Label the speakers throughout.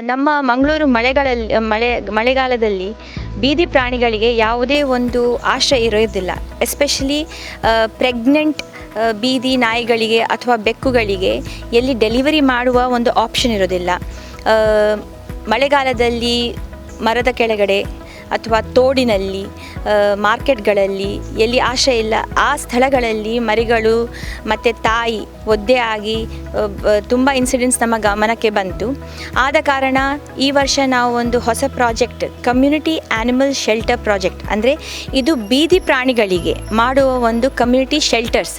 Speaker 1: ನಮ್ಮ ಮಂಗಳೂರು ಮಳೆಗಳಲ್ಲಿ, ಮಳೆ, ಮಳೆಗಾಲದಲ್ಲಿ ಬೀದಿ ಪ್ರಾಣಿಗಳಿಗೆ ಯಾವುದೇ ಒಂದು ಆಶ್ರಯ ಇರೋದಿಲ್ಲ. ಎಸ್ಪೆಷಲಿ ಪ್ರೆಗ್ನೆಂಟ್ ಬೀದಿ ನಾಯಿಗಳಿಗೆ ಅಥವಾ ಬೆಕ್ಕುಗಳಿಗೆ ಎಲ್ಲಿ ಡೆಲಿವರಿ ಮಾಡುವ ಒಂದು ಆಪ್ಷನ್ ಇರೋದಿಲ್ಲ. ಮಳೆಗಾಲದಲ್ಲಿ ಮರದ ಕೆಳಗಡೆ ಅಥವಾ ತೋಡಿನಲ್ಲಿ ಮಾರ್ಕೆಟ್ಗಳಲ್ಲಿ, ಎಲ್ಲಿ ಆಶೆ ಇಲ್ಲ, ಆ ಸ್ಥಳಗಳಲ್ಲಿ ಮರಿಗಳು ಮತ್ತು ತಾಯಿ ಒದ್ದೆ ಆಗಿ ತುಂಬ ಇನ್ಸಿಡೆಂಟ್ಸ್ ನಮ್ಮ ಗಮನಕ್ಕೆ ಬಂತು. ಆದ ಕಾರಣ ಈ ವರ್ಷ ನಾವು ಒಂದು ಹೊಸ project community animal shelter project ಅಂದರೆ ಇದು ಬೀದಿ ಪ್ರಾಣಿಗಳಿಗೆ ಮಾಡುವ ಒಂದು ಕಮ್ಯುನಿಟಿ ಶೆಲ್ಟರ್ಸ್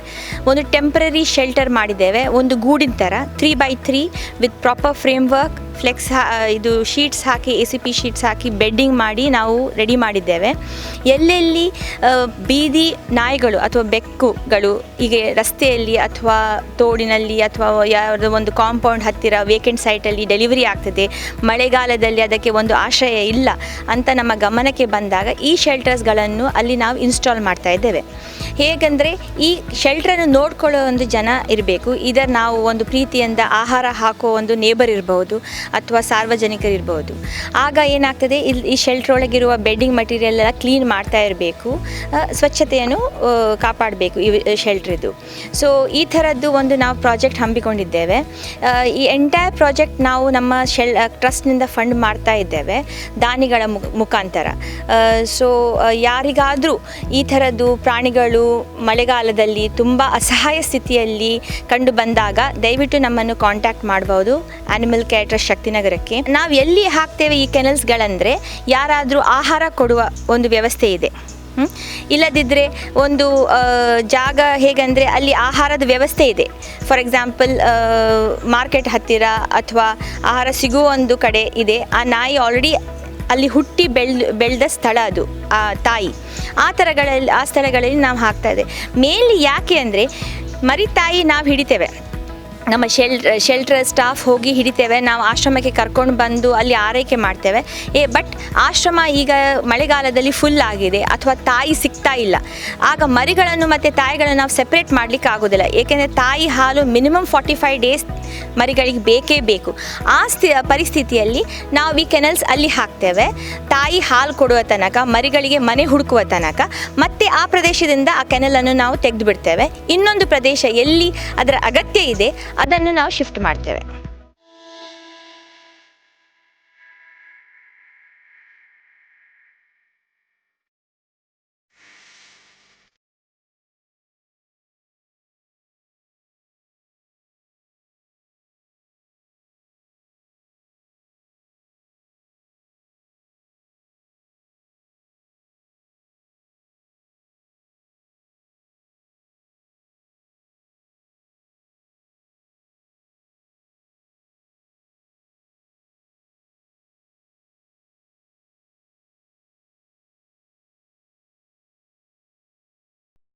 Speaker 1: ಒಂದು ಟೆಂಪ್ರರಿ ಶೆಲ್ಟರ್ ಮಾಡಿದ್ದೇವೆ, ಒಂದು ಗೂಡಿನ ಥರ three by three with proper framework flex ಇದು ಶೀಟ್ಸ್ ಹಾಕಿ ಎ ಸಿ ಪಿ ಶೀಟ್ಸ್ ಹಾಕಿ ಬೆಡ್ಡಿಂಗ್ ಮಾಡಿ ನಾವು ರೆಡಿ ಮಾಡಿದ್ದೇವೆ. ಎಲ್ಲೆಲ್ಲಿ ಬೀದಿ ನಾಯಿಗಳು ಅಥವಾ ಬೆಕ್ಕುಗಳು, ಹೀಗೆ ರಸ್ತೆಯಲ್ಲಿ ಅಥವಾ ತೋಡಿನಲ್ಲಿ ಅಥವಾ ಯಾವುದೋ ಒಂದು ಕಾಂಪೌಂಡ್ ಹತ್ತಿರ ವೇಕೆಂಟ್ ಸೈಟಲ್ಲಿ ಡೆಲಿವರಿ ಆಗ್ತದೆ, ಮಳೆಗಾಲದಲ್ಲಿ ಅದಕ್ಕೆ ಒಂದು ಆಶ್ರಯ ಇಲ್ಲ ಅಂತ ನಮ್ಮ ಗಮನಕ್ಕೆ ಬಂದಾಗ ಈ ಶೆಲ್ಟರ್ಸ್ಗಳನ್ನು ಅಲ್ಲಿ ನಾವು ಇನ್ಸ್ಟಾಲ್ ಮಾಡ್ತಾ ಇದ್ದೇವೆ. ಹೇಗೆಂದರೆ ಈ ಶೆಲ್ಟ್ರನ್ನು ನೋಡ್ಕೊಳ್ಳೋ ಒಂದು ಜನ ಇರಬೇಕು. ಇದರ ನಾವು ಒಂದು ಪ್ರೀತಿಯಿಂದ ಆಹಾರ ಹಾಕೋ ಒಂದು ನೇಬರ್ ಇರ್ಬೋದು. ಅಥವಾ ಸಾರ್ವಜನಿಕರಿರ್ಬೋದು. ಆಗ ಏನಾಗ್ತದೆ ಇಲ್ಲಿ ಈ ಶೆಲ್ಟರ್ ಒಳಗಿರುವ ಬೆಡ್ಡಿಂಗ್ ಮಟೀರಿಯಲ್ ಎಲ್ಲ ಕ್ಲೀನ್ ಮಾಡ್ತಾ ಇರಬೇಕು. ಸ್ವಚ್ಛತೆಯನ್ನು ಕಾಪಾಡಬೇಕು ಈ ಶೆಲ್ಟ್ರಿದು ಸೊ ಈ ಥರದ್ದು ಒಂದು ನಾವು ಪ್ರಾಜೆಕ್ಟ್ ಹಮ್ಮಿಕೊಂಡಿದ್ದೇವೆ. ಈ ಎಂಟೈರ್ ಪ್ರಾಜೆಕ್ಟ್ ನಾವು ನಮ್ಮ ಶೆಲ್ ಟ್ರಸ್ಟ್ನಿಂದ ಫಂಡ್ ಮಾಡ್ತಾ ಇದ್ದೇವೆ, ದಾನಿಗಳ ಮುಖಾಂತರ. ಸೊ ಯಾರಿಗಾದರೂ ಈ ಥರದ್ದು ಪ್ರಾಣಿಗಳು ಮಳೆಗಾಲದಲ್ಲಿ ತುಂಬ ಅಸಹಾಯ ಸ್ಥಿತಿಯಲ್ಲಿ ಕಂಡು ಬಂದಾಗ ದಯವಿಟ್ಟು ನಮ್ಮನ್ನು ಕಾಂಟ್ಯಾಕ್ಟ್ ಮಾಡ್ಬೋದು. ಆ್ಯನಿಮಲ್ ಕೇರ್ ಟ್ರಸ್ಟ್ ಶಕ್ತಿನಗರಕ್ಕೆ. ನಾವು ಎಲ್ಲಿ ಹಾಕ್ತೇವೆ ಈ ಕೆನಲ್ಸ್ಗಳಂದರೆ ಯಾರಾದರೂ ಆಹಾರ ಕೊಡುವ ಒಂದು ವ್ಯವಸ್ಥೆ ಇದೆ? ಇಲ್ಲದಿದ್ದರೆ ಒಂದು ಜಾಗ ಹೇಗೆಂದರೆ ಅಲ್ಲಿ ಆಹಾರದ ವ್ಯವಸ್ಥೆ ಇದೆ. ಫಾರ್ ಎಕ್ಸಾಂಪಲ್ ಮಾರ್ಕೆಟ್ ಹತ್ತಿರ ಅಥವಾ ಆಹಾರ ಸಿಗುವ ಒಂದು ಕಡೆ ಇದೆ. ಆ ನಾಯಿ ಆಲ್ರೆಡಿ ಅಲ್ಲಿ ಹುಟ್ಟಿ ಬೆಳ್, ಬೆಳೆದ ಸ್ಥಳ ಅದು, ಆ ತಾಯಿ. ಆ ಥರಗಳಲ್ಲಿ ಆ ಸ್ಥಳಗಳಲ್ಲಿ ನಾವು ಹಾಕ್ತಾ ಇದೆ ಮೇನ್ಲಿ ಯಾಕೆ ಅಂದರೆ ಮರಿ ತಾಯಿ ನಾವು ಹಿಡಿತೇವೆ. ನಮ್ಮ ಶೆಲ್, ಶೆಲ್ಟರ್ ಸ್ಟಾಫ್ ಹೋಗಿ ಹಿಡಿತೇವೆ. ನಾವು ಆಶ್ರಮಕ್ಕೆ ಕರ್ಕೊಂಡು ಬಂದು ಅಲ್ಲಿ ಆರೈಕೆ ಮಾಡ್ತೇವೆ. ಏ, ಬಟ್ ಆಶ್ರಮ ಈಗ ಮಳೆಗಾಲದಲ್ಲಿ ಫುಲ್ ಆಗಿದೆ. ಅಥವಾ ತಾಯಿ ಸಿಗ್ತಾ ಇಲ್ಲ. ಆಗ ಮರಿಗಳನ್ನು ಮತ್ತು ತಾಯಿಗಳನ್ನು ನಾವು ಸೆಪ್ರೇಟ್ ಮಾಡಲಿಕ್ಕೆ ಆಗೋದಿಲ್ಲ. ಏಕೆಂದರೆ ತಾಯಿ ಹಾಲು ಮಿನಿಮಮ್ ಫಾರ್ಟಿ ಫೈವ್ ಡೇಸ್ ಮರಿಗಳಿಗೆ ಬೇಕೇ ಬೇಕು. ಆ ಸ್ಥಿ, ಪರಿಸ್ಥಿತಿಯಲ್ಲಿ ನಾವು ಈ ಕೆನಲ್ಸ್ ಅಲ್ಲಿ ಹಾಕ್ತೇವೆ. ತಾಯಿ ಹಾಲು ಕೊಡುವ ತನಕ, ಮರಿಗಳಿಗೆ ಮನೆ ಹುಡುಕುವ ತನಕ, ಮತ್ತೆ ಆ ಪ್ರದೇಶದಿಂದ ಆ ಕೆನಲನ್ನು ನಾವು ತೆಗೆದು ಬಿಡ್ತೇವೆ ಇನ್ನೊಂದು ಪ್ರದೇಶ ಎಲ್ಲಿ ಅದರ ಅಗತ್ಯ ಇದೆ ಅದನ್ನು ನಾವು ಶಿಫ್ಟ್ ಮಾಡ್ತೇವೆ.